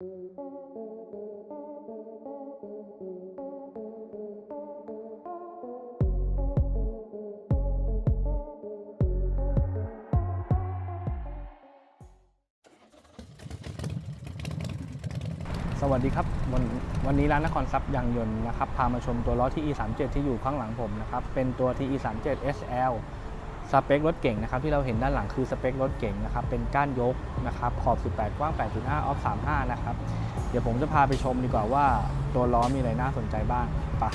สวัสดีครับ วันวันนี้ร้านนครทรัพย์ยางยนต์นะครับ พามาชมตัวล้อที่ E37 ที่อยู่ข้างหลังผมนะครับ เป็นตัว TE37 SL สเปครถเก่งนะครับที่เราเห็นด้านหลังคือสเปครถเก่งนะครับเป็นก้านยกนะครับขอบ 18 กว้าง 8.5 ออฟ 35 นะครับ เดี๋ยวผมจะพาไปชมดีกว่าว่าตัวล้อมีอะไรน่าสนใจบ้างไปะ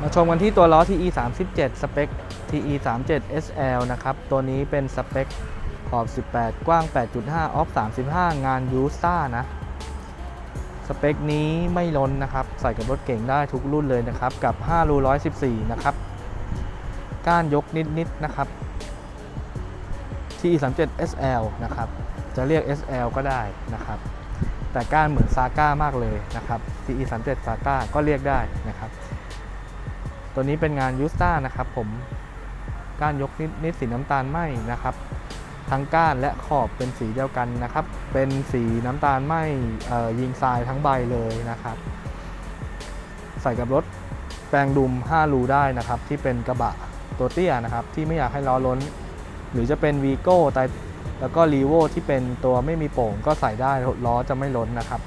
มาชมกันที่ตัวล้อ TE37 สเปค TE37 SL นะครับ ตัวนี้เป็นสเปคขอบ 18 กว้าง 8.5 ออฟ 35 งานยูซ่านะ สเปคนี้ไม่ล้นนะครับ ใส่กับรถเก่งได้ทุกรุ่นเลยนะครับ กับ 5 รู114 นะครับ ก้านยกนิด ๆ นะครับ TE37 SL นะครับ จะเรียก SL ก็ได้นะครับ แต่ก้านเหมือนซาก้ามากเลยนะครับ TE37 ซาก้าก็เรียกได้นะครับ ตัวนี้เป็นงานยูสตานะครับผม ก้านยกนิดนิดสีน้ำตาลไหมนะครับ ทั้งก้านและขอบเป็นสีเดียวกันนะครับ เป็นสีน้ำตาลไม่ยิงทรายทั้งใบเลยนะครับ ใส่กับรถแปลงดุม 5 รูได้นะครับ ที่เป็นกระบะตัวเตี้ยนะครับ ที่ไม่อยากให้ล้อล้น หรือจะเป็นวีโก้แต่แล้วก็รีโวที่เป็นตัวไม่มีโป่งก็ใส่ได้ล้อจะไม่ล้นนะครับ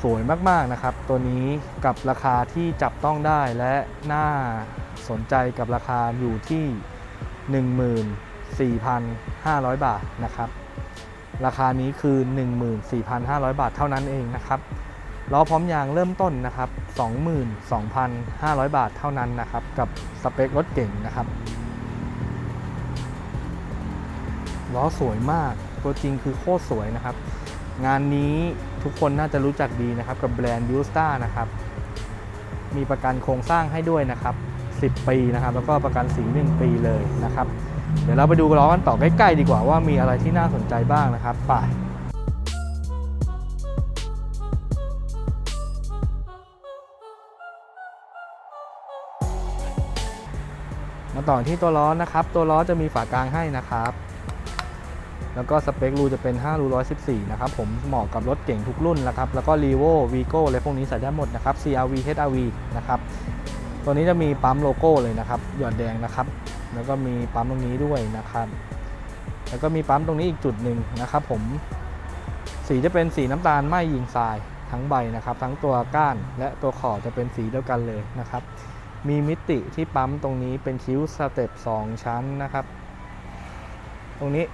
สวยมากๆนะครับ ตัวนี้กับราคาที่จับต้องได้และน่าสนใจกับราคาอยู่ที่ 14,500 บาทนะครับ ราคานี้คือ 14,500 บาทเท่านั้นเองนะครับล้อพร้อมยางเริ่มต้นนะครับ 22,500 บาทเท่านั้นนะครับ กับสเปครถเก่งนะครับล้อสวยมากตัวจริงคือโคตรสวยนะครับ งานนี้ทุกคนน่าจะรู้จักดีนะครับ กับแบรนด์ยูสตานะครับ มีประกันโครงสร้างให้ด้วยนะครับ 10 ปีนะครับ แล้วก็ประกันสี 1 ปีเลยนะครับ เดี๋ยวเราไปดูล้อกันต่อใกล้ๆดีกว่าว่ามีอะไรที่น่าสนใจบ้างนะครับไปมาต่อที่ตัวล้อนะครับ ตัวล้อจะมีฝากลางให้นะครับ แล้วก็สเปครูจะเป็น 5 รู114 นะครับ ผมเหมาะกับรถเก่งทุกรุ่นนะครับ แล้วก็ r e v o Vigo อะไรพวกนี้ใส่ได้หมดนะครับ CRV HRV นะครับ ตัวนี้จะมีปั๊มโลโก้เลยนะครับ หยอดแดงนะครับ แล้วก็มีปั๊มตรงนี้ด้วยนะครับ แล้วก็มีปั๊มตรงนี้อีกจุดหนึ่งนะครับผม สีจะเป็นสีน้ำตาลไหมยิงทรายทั้งใบนะครับ ทั้งตัวก้านและตัวขอบจะเป็นสีเดียวกันเลยนะครับ มีมิติที่ปั๊มตรงนี้เป็นคิ้วสเต็ป2ชั้นนะครับ ตรงนี้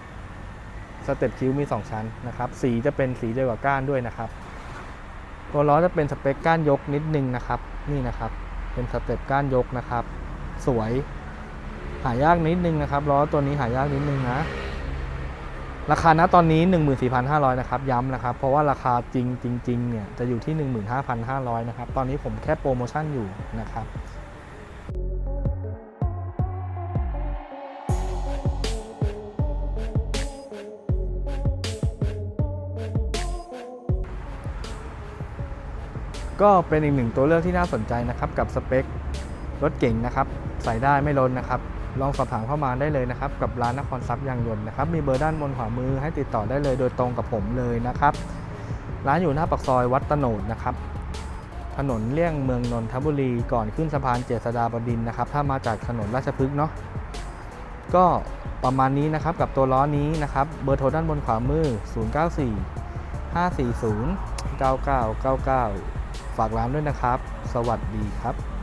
สเต็ปคิ้วมี 2 ชั้นนะครับ สีจะเป็นสีเดียวกับก้านด้วยนะครับ ตัวล้อจะเป็นสเปคก้านยกนิดนึงนะครับ นี่นะครับ เป็นสเต็ปก้านยกนะครับ สวย หายากนิดนึงนะครับล้อตัวนี้หายากนิดนึงนะ ราคาณตอนนี้ 14,500นะครับย้ำนะครับ เพราะว่าราคาจริงจริงเนี่ยจะอยู่ที่ 15,500นะครับตอนนี้ผมแค่โปรโมชั่นอยู่นะครับ ก็เป็นอีกหนึ่งตัวเลือกที่น่าสนใจนะครับกับสเปครถเก่งนะครับใส่ได้ไม่ล้นนะครับลองสอบถามเข้ามาได้เลยนะครับ กับร้านนครทรัพย์ยางยนต์นะครับ มีเบอร์ด้านบนขวามือให้ติดต่อได้เลยโดยตรงกับผมเลยนะครับ ร้านอยู่หน้าปากซอยวัดตโนดนะครับ ถนนเลี่ยงเมืองนนทบุรีก่อนขึ้นสะพานเจษฎาบดินนะครับ ถ้ามาจากถนนราชพฤกษ์เนาะก็ประมาณนี้นะครับกับตัวล้อนี้นะครับ เบอร์โทรด้านบนขวามือ 094 540 9999 ฝากร้านด้วยนะครับ สวัสดีครับ